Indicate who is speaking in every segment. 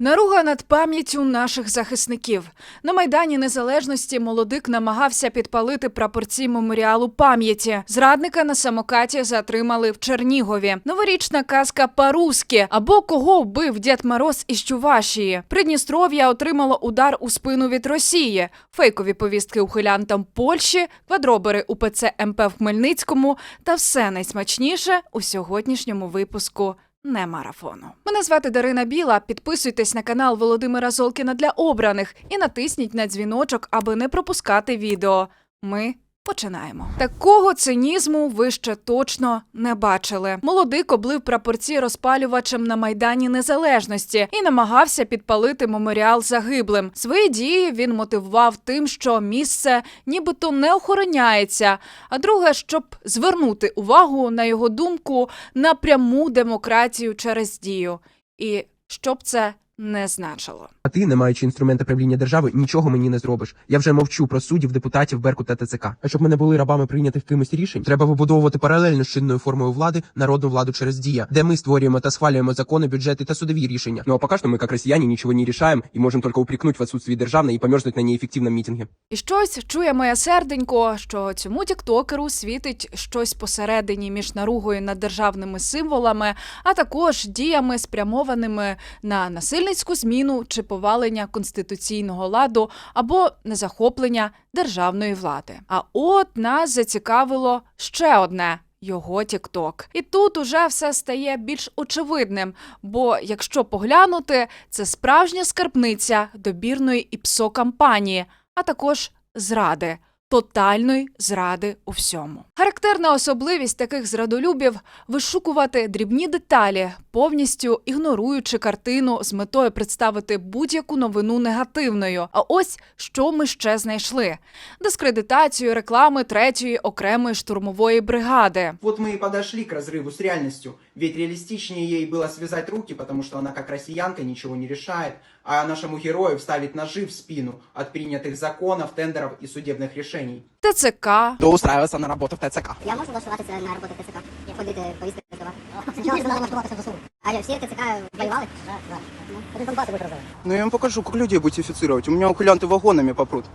Speaker 1: Наруга над пам'яттю наших захисників на майдані незалежності молодик намагався підпалити прапорці меморіалу пам'яті. Зрадника на самокаті затримали в Чернігові. Новорічна казка по-руськи або кого вбив Дід Мороз із Чувашії. Придністров'я отримало удар у спину від Росії. Фейкові повістки ухилянтам Польщі, квадробери УПЦ МП в Хмельницькому та все найсмачніше у сьогоднішньому випуску не марафону. Мене звати Дарина Біла. Підписуйтесь на канал Володимира Золкіна для обраних і натисніть на дзвіночок, аби не пропускати відео. Ми починаємо. Такого цинізму ви ще точно не бачили. Молодик облив прапорці розпалювачем на майдані незалежності і намагався підпалити меморіал загиблим. Свої дії він мотивував тим, що місце нібито не охороняється. А друге, щоб звернути увагу на його думку на пряму демократію через дію. І щоб це не значило.
Speaker 2: А ти, не маючи інструмента правління держави, нічого мені не зробиш. Я вже мовчу про суддів, депутатів, Беркут та ТЦК. А щоб ми не були рабами прийнятих кимось рішень, треба вибудовувати паралельно з чинною формою влади народну владу через дія, де ми створюємо та схвалюємо закони, бюджети та судові рішення. Ну а поки що ми, як росіяни, нічого не рішаємо і можемо тільки упрекнуть в отсутствии державної і померзнуть на неефективному мітингі.
Speaker 1: І щось чує моє серденько, що цьому тіктокеру світить щось посередині між наругою над державними символами, а також діями, спрямованими на насильницьку зміну чи повалення конституційного ладу або незахоплення державної влади. А от нас зацікавило ще одне. Його тікток, і тут уже все стає більш очевидним. Бо якщо поглянути, це справжня скарбниця добірної ІПСО кампанії, а також зради. Тотальної зради у всьому. Характерна особливість таких зрадолюбів вишукувати дрібні деталі, повністю ігноруючи картину з метою представити будь-яку новину негативною. А ось що ми ще знайшли: дискредитацію реклами третьої окремої штурмової бригади.
Speaker 3: Вот мы и подошли к разрыву с реальностью. Ведь реалистичнее ей было связать руки, потому что она как россиянка ничего не решает, а нашему герою вставить ножи в спину от принятых законов, тендеров и судебных решений.
Speaker 1: ТЦК,
Speaker 3: То устраиваться на работу в ТЦК.
Speaker 4: Я можу влаштуватися на роботу в ТЦК, ходити повістки роздавати. Чого ж треба влаштуватися в ЗСУ? А що, всі в ТЦК воювали? Так, так. Ну, один Донбас використали.
Speaker 3: Ну я вам покажу, как людей бутифицировать. У меня ухилянты вагонами попрут.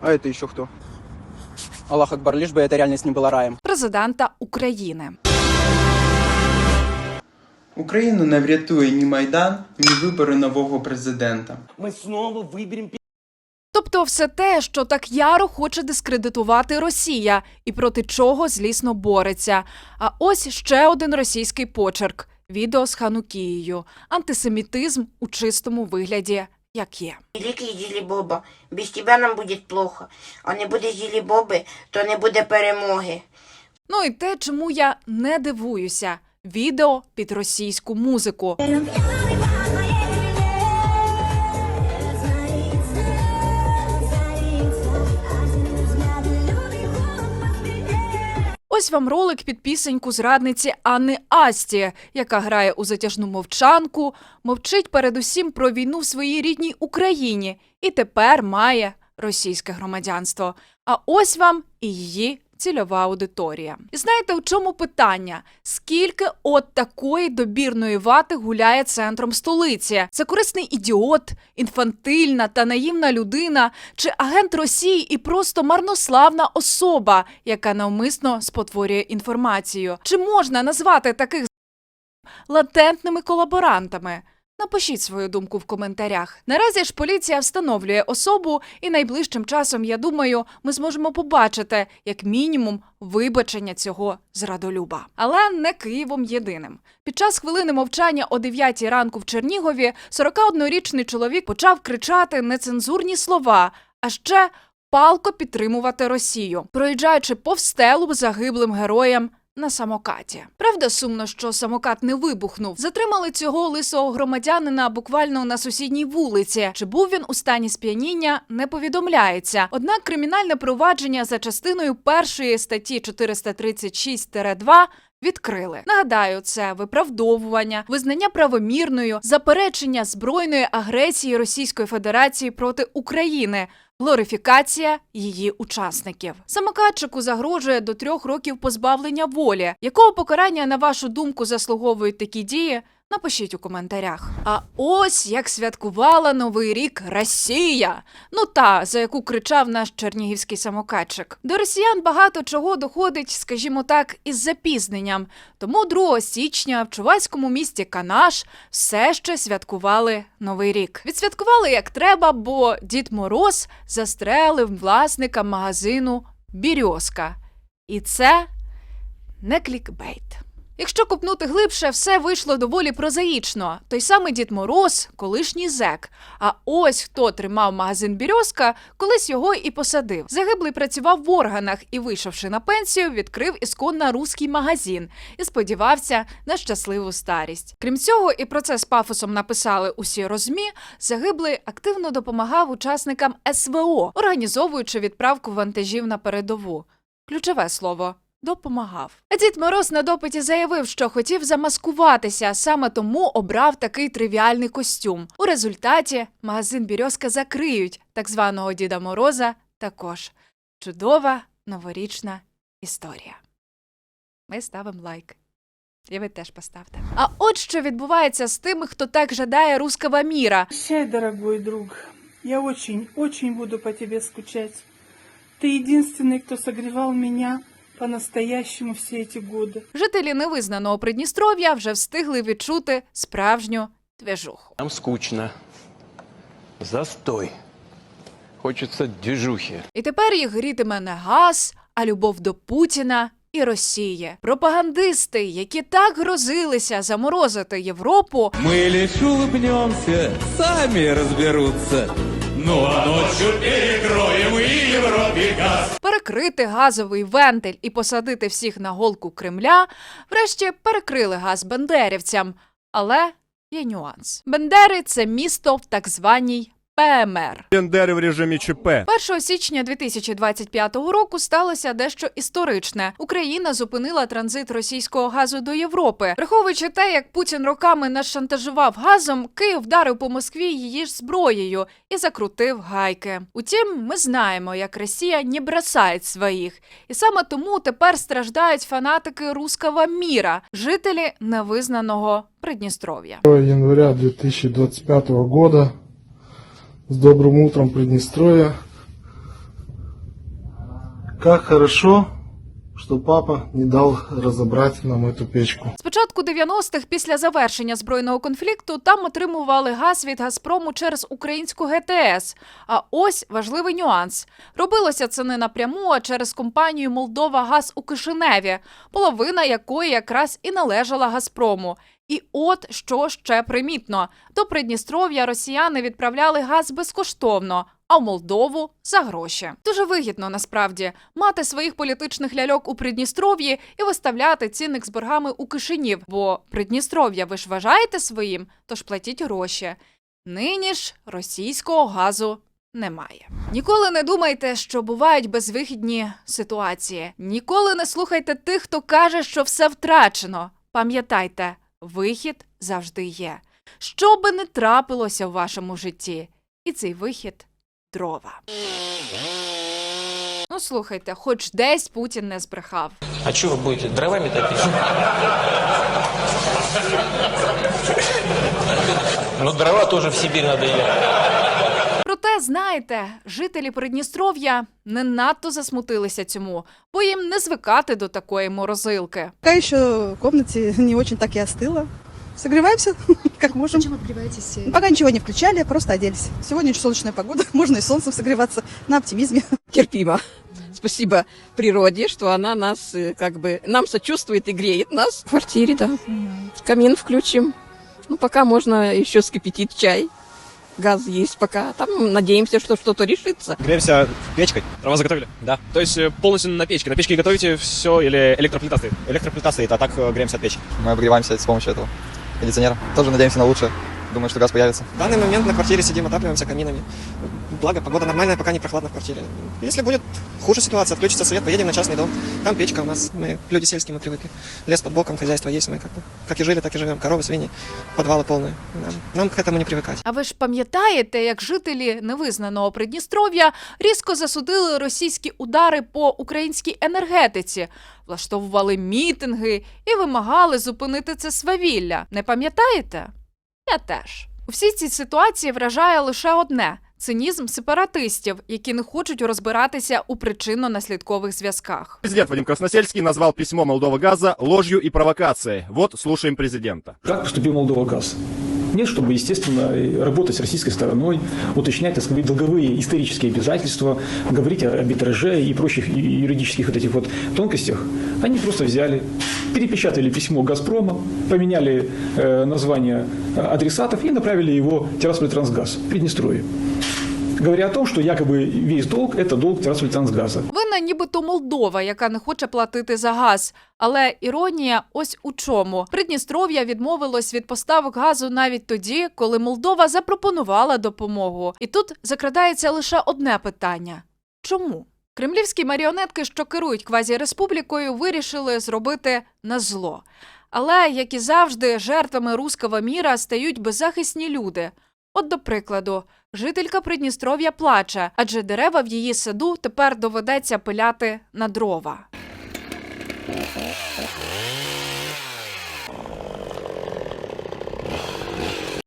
Speaker 3: А это еще кто? Аллах Акбар, лишь бы эта реальность не была раем.
Speaker 1: президента України.
Speaker 5: Україну не врятує ні Майдан, ні вибори нового президента.
Speaker 6: мы снова выберем
Speaker 1: Тобто, все те, що так яро хоче дискредитувати Росія, і проти чого злісно бореться. А ось ще один російський почерк: відео з Ханукією, антисемітизм у чистому вигляді, як є.
Speaker 7: Великий Ділі Боба, без тебе нам буде плохо, а не буде Ділі Боби, то не буде перемоги.
Speaker 1: Ну і те, чому я не дивуюся: відео під російську музику. Ось вам ролик під пісеньку зрадниці Анни Асті, яка грає у затяжну мовчанку, мовчить передусім про війну в своїй рідній Україні і тепер має російське громадянство. А ось вам і її цільова аудиторія. І знаєте, у чому питання? Скільки от такої добірної вати гуляє центром столиці? Це корисний ідіот, інфантильна та наївна людина, чи агент Росії і просто марнославна особа, яка навмисно спотворює інформацію? Чи можна назвати таких латентними колаборантами? Напишіть свою думку в коментарях. Наразі ж поліція встановлює особу, і найближчим часом, я думаю, ми зможемо побачити як мінімум вибачення цього зрадолюба. Але не Києвом єдиним. Під час хвилини мовчання о 9 ранку в Чернігові 41-річний чоловік почав кричати нецензурні слова, а ще палко підтримувати Росію, проїжджаючи повз стелу загиблим героям на самокаті. Правда, сумно, що самокат не вибухнув. Затримали цього лисого громадянина буквально на сусідній вулиці. Чи був він у стані сп'яніння, не повідомляється. Однак кримінальне провадження за частиною першої статті 436-2 Відкрили. Нагадаю, це виправдовування, визнання правомірною, заперечення збройної агресії Російської Федерації проти України, глорифікація її учасників. Самокатчику загрожує до трьох років позбавлення волі. Якого покарання, на вашу думку, заслуговують такі дії? Напишіть у коментарях. А ось як святкувала Новий рік Росія. Ну та за яку кричав наш чернігівський самокатчик. До росіян багато чого доходить, скажімо так, із запізненням. Тому 2 січня в чувацькому місті Канаш все ще святкували Новий рік. Відсвяткували як треба, бо Дід Мороз застрелив власника магазину Бірьозка. І це не клікбейт. Якщо копнути глибше, все вийшло доволі прозаїчно. Той самий Дід Мороз, колишній зек. А ось хто тримав магазин Бірьозка, колись його і посадив. Загиблий працював в органах і, вийшовши на пенсію, відкрив ісконно руський магазин і сподівався на щасливу старість. Крім цього, і про це з пафосом написали усі розмі. Загиблий активно допомагав учасникам СВО, організовуючи відправку вантажів на передову. Ключове слово допомагав. Дід Мороз на допиті заявив, що хотів замаскуватися, саме тому обрав такий тривіальний костюм. У результаті магазин Бірьозка закриють, так званого Діда Мороза також. Чудова новорічна історія. Ми ставимо лайк. І ви теж поставте. А от що відбувається з тими, хто так жадає руского міра.
Speaker 6: Прощай, дорогой друг. Я очень, очень буду по тебе скучать. Ты единственный, кто согревал меня по-настоящему все эти годы.
Speaker 1: Жителі невизнаного Придністров'я вже встигли відчути справжню двіжуху.
Speaker 8: Нам скучно. Застой. Хочется движухи.
Speaker 1: І тепер їх грітиме не газ, а любов до Путіна і Росії. Пропагандисти, які так грозилися заморозити Європу,
Speaker 9: Мы лишь улыбнемся, сами разберутся. Ну а ночью перекроем и Европе газ.
Speaker 1: перекрити газовий вентиль і посадити всіх на голку Кремля, врешті перекрили газ бендерівцям. Але є нюанс: Бендери це місто в так званій ПМР.
Speaker 10: Бендери в режимі ЧП.
Speaker 1: 1 січня 2025 року сталося дещо історичне. Україна зупинила транзит російського газу до Європи. Враховуючи те, як Путін роками нас шантажував газом, Київ вдарив по Москві її ж зброєю і закрутив гайки. Утім, ми знаємо, як Росія не бросає своїх, і саме тому тепер страждають фанатики руского міра, жителі невизнаного Придністров'я.
Speaker 11: января 2025 года. С добрым утром, Приднестровье. Как хорошо, что папа не дал разобрать нам эту печку.
Speaker 1: З початку 90-х, після завершення збройного конфлікту, там отримували газ від Газпрому через українську ГТС. А ось важливий нюанс: робилося це не напряму, а через компанію Молдова Газ у Кишиневі, половина якої якраз і належала Газпрому. І от що ще примітно: до Придністров'я росіяни відправляли газ безкоштовно. А в Молдову за гроші дуже вигідно насправді мати своїх політичних ляльок у Придністров'ї і виставляти цінник з боргами у Кишинів. Бо Придністров'я ви ж вважаєте своїм, тож платіть гроші. Нині ж російського газу немає. Ніколи не думайте, що бувають безвихідні ситуації. Ніколи не слухайте тих, хто каже, що все втрачено. Пам'ятайте, вихід завжди є. Що би не трапилося в вашому житті, і цей вихід дрова. Ну слухайте, хоч десь Путін не збрехав.
Speaker 12: А чого ви будете, дровами топити? Ну, дрова теж в Сибір надо ехать.
Speaker 1: Проте, знаєте, жителі Придністров'я не надто засмутилися цьому, бо їм не звикати до такої морозилки.
Speaker 13: Пока еще в комнате не очень так и остыло. Согреваемся, как можем.
Speaker 4: Чому відкриваєтесь?
Speaker 13: Пока ничего не включали, просто оделись. Сегодня очень солнечная погода, можно и солнцем согреваться на оптимизме.
Speaker 14: терпимо. Спасибо природе, что она нас э, как бы нам сочувствует и греет нас. В квартире, да. Камин включим. Ну, пока можно еще скипятить чай. Газ есть пока. Там надеемся, что что-то решится.
Speaker 10: Греемся печкой. Дрова заготовили? Да. То есть э, полностью на печке. На печке готовите все или электроплита стоит? Электроплита стоит, а так э, греемся от печки.
Speaker 9: Мы обогреваемся с помощью этого кондиционера. Тоже надеемся на лучшее. Думаю, что газ появится.
Speaker 12: В данный момент на квартире сидим, отапливаемся каминами. Благо, погода нормальная, пока не прохладно в квартире. Если будет
Speaker 10: хуже ситуация, отключится свет, поедем на частный дом. Там печка у нас, мы люди сельские, мы привыкли. Лес под боком, хозяйство есть, мы как, бы, как и жили, так и живем. Коровы, свиньи, подвалы полные. Нам, нам к этому не привыкать.
Speaker 1: А ви ж пам'ятаєте, як жителі невизнаного Придністров'я різко засудили російські удари по українській енергетиці, влаштовували мітинги і вимагали зупинити це свавілля. Не пам'ятаєте? Я теж. У всій цій ситуації вражає лише одне цинізм сепаратистів, які не хочуть розбиратися у причинно-наслідкових зв'язках.
Speaker 15: Президент Вадим Красносельський назвав письмо Молдова Газа ложью і провокацією. Вот слушаємо президента.
Speaker 16: Як поступив Молдова ГАЗ? Нет, чтобы, естественно, работать с российской стороной, уточнять, так сказать, долговые исторические обязательства, говорить о арбитраже и прочих юридических вот этих вот тонкостях. Они просто взяли, перепечатали письмо «Газпрома», поменяли э, название э, адресатов и направили его Тирасполь Трансгаз Приднестровье. Говоря о том, что якобы весь долг – это долг Трансгаза.
Speaker 1: Винна нібито Молдова, яка не хоче платити за газ. Але іронія ось у чому. Придністров'я відмовилось від поставок газу навіть тоді, коли Молдова запропонувала допомогу. І тут закрадається лише одне питання: чому? Кремлівські маріонетки, що керують квазіреспублікою, вирішили зробити назло. Але, як і завжди, жертвами руского міра стають беззахисні люди. От, до прикладу, жителька Придністров'я плаче, адже дерева в її саду тепер доведеться пиляти на дрова.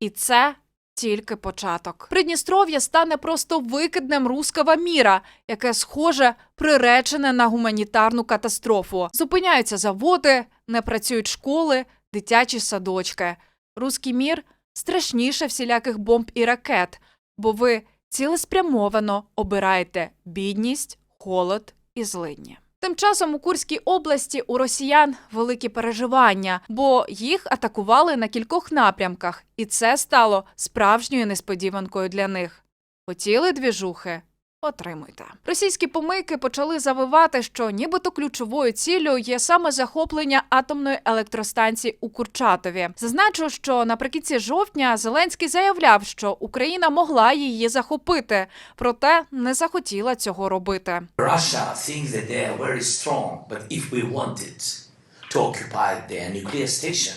Speaker 1: І це тільки початок. Придністров'я стане просто викиднем руского міра, яке схоже приречене на гуманітарну катастрофу. Зупиняються заводи, не працюють школи, дитячі садочки. Руський мір страшніше всіляких бомб і ракет, бо ви цілеспрямовано обираєте бідність, холод і злидні. Тим часом у Курській області у росіян великі переживання, бо їх атакували на кількох напрямках, і це стало справжньою несподіванкою для них. Хотіли двіжухи? Отримуйте. Російські помийки почали завивати, що нібито ключовою ціллю є саме захоплення атомної електростанції у Курчатові. Зазначу, що наприкінці жовтня Зеленський заявляв, що Україна могла її захопити, проте не захотіла цього робити.
Speaker 12: Russia thinks that they are very strong, but if we wanted to occupy their nuclear station,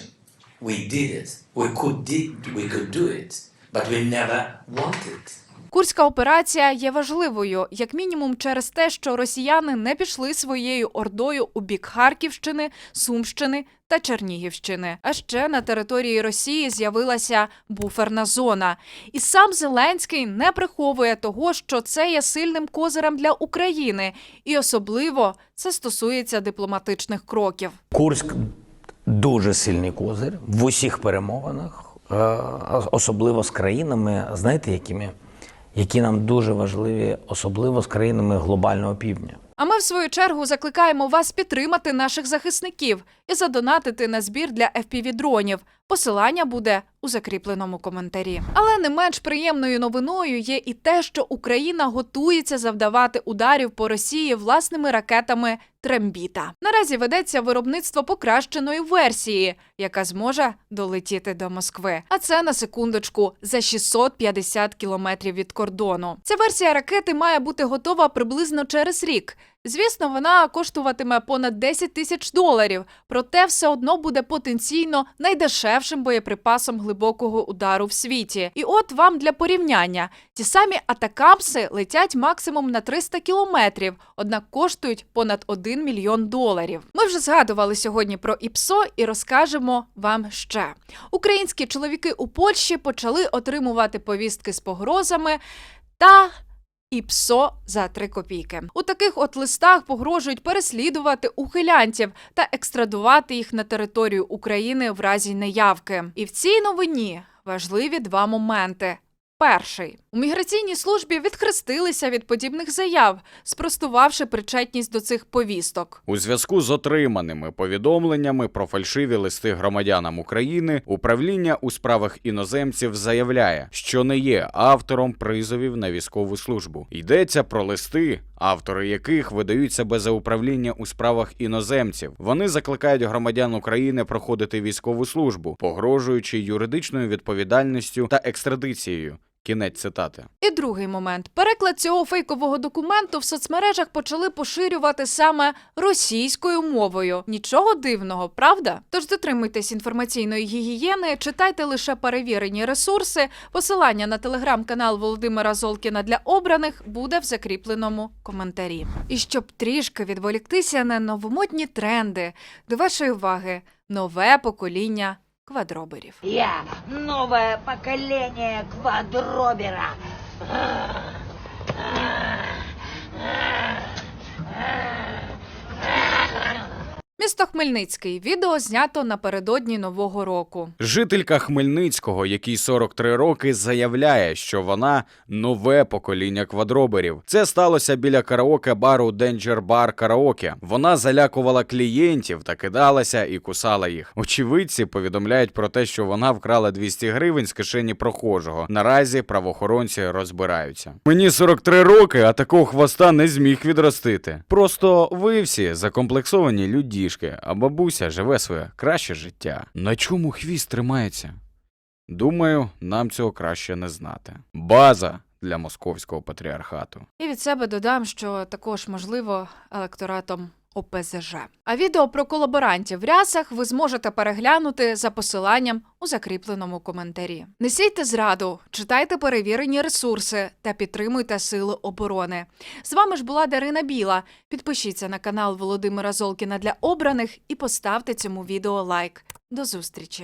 Speaker 12: we did it. We could did we could do it, but we never wanted.
Speaker 1: Курська операція є важливою, як мінімум, через те, що росіяни не пішли своєю ордою у бік Харківщини, Сумщини та Чернігівщини. А ще на території Росії з'явилася буферна зона. І сам Зеленський не приховує того, що це є сильним козирем для України, і особливо це стосується дипломатичних кроків.
Speaker 17: Курськ дуже сильний козир в усіх перемовинах, е, особливо з країнами, знаєте, якими? Які нам дуже важливі, особливо з країнами глобального півдня.
Speaker 1: А ми, в свою чергу, закликаємо вас підтримати наших захисників і задонатити на збір для FPV-дронів. Посилання буде у закріпленому коментарі. Але не менш приємною новиною є і те, що Україна готується завдавати ударів по Росії власними ракетами Трембіта. Наразі ведеться виробництво покращеної версії, яка зможе долетіти до Москви. А це на секундочку за 650 кілометрів від кордону. Ця версія ракети має бути готова приблизно через рік. Звісно, вона коштуватиме понад 10 тисяч доларів, проте все одно буде потенційно найдешевшим боєприпасом глибокого удару в світі. І от вам для порівняння: ті самі атакамси летять максимум на 300 кілометрів, однак коштують понад 1 мільйон доларів. Ми вже згадували сьогодні про ІПСО і розкажемо вам ще. Українські чоловіки у Польщі почали отримувати повістки з погрозами та і ПСО за 3 копійки. У таких от листах погрожують переслідувати ухилянців та екстрадувати їх на територію України в разі неявки. І в цій новині важливі два моменти. Перший у міграційній службі відхрестилися від подібних заяв, спростувавши причетність до цих повісток.
Speaker 18: У зв'язку з отриманими повідомленнями про фальшиві листи громадянам України управління у справах іноземців заявляє, що не є автором призовів на військову службу. Йдеться про листи, автори яких видають себе за управління у справах іноземців. Вони закликають громадян України проходити військову службу, погрожуючи юридичною відповідальністю та екстрадицією. Кінець цитати.
Speaker 1: І другий момент: переклад цього фейкового документу в соцмережах почали поширювати саме російською мовою. Нічого дивного, правда? Тож дотримуйтесь інформаційної гігієни, читайте лише перевірені ресурси. Посилання на телеграм-канал Володимира Золкіна для обраних буде в закріпленому коментарі. І щоб трішки відволіктися на новомодні тренди, до вашої уваги нове покоління квадроберів.
Speaker 19: Я новое поколение квадробера.
Speaker 1: Місто Хмельницький. Відео знято напередодні нового року.
Speaker 18: Жителька Хмельницького, якій 43 роки, заявляє, що вона нове покоління квадроберів. Це сталося біля караоке-бару Danger Bar Караоке. Вона залякувала клієнтів та кидалася і кусала їх. Очевидці повідомляють про те, що вона вкрала 200 гривень з кишені прохожого. Наразі правоохоронці розбираються. Мені 43 роки, а такого хвоста не зміг відростити. Просто ви всі закомплексовані людішки, а бабуся живе своє краще життя. На чому хвіст тримається? Думаю, нам цього краще не знати. База для московського патріархату.
Speaker 1: І від себе додам, що також можливо електоратом ОПЗЖ. А відео про колаборантів в рясах ви зможете переглянути за посиланням у закріпленому коментарі. Не зраду, читайте перевірені ресурси та підтримуйте сили оборони. З вами ж була Дарина Біла. Підпишіться на канал Володимира Золкіна для обраних і поставте цьому відео лайк. До зустрічі!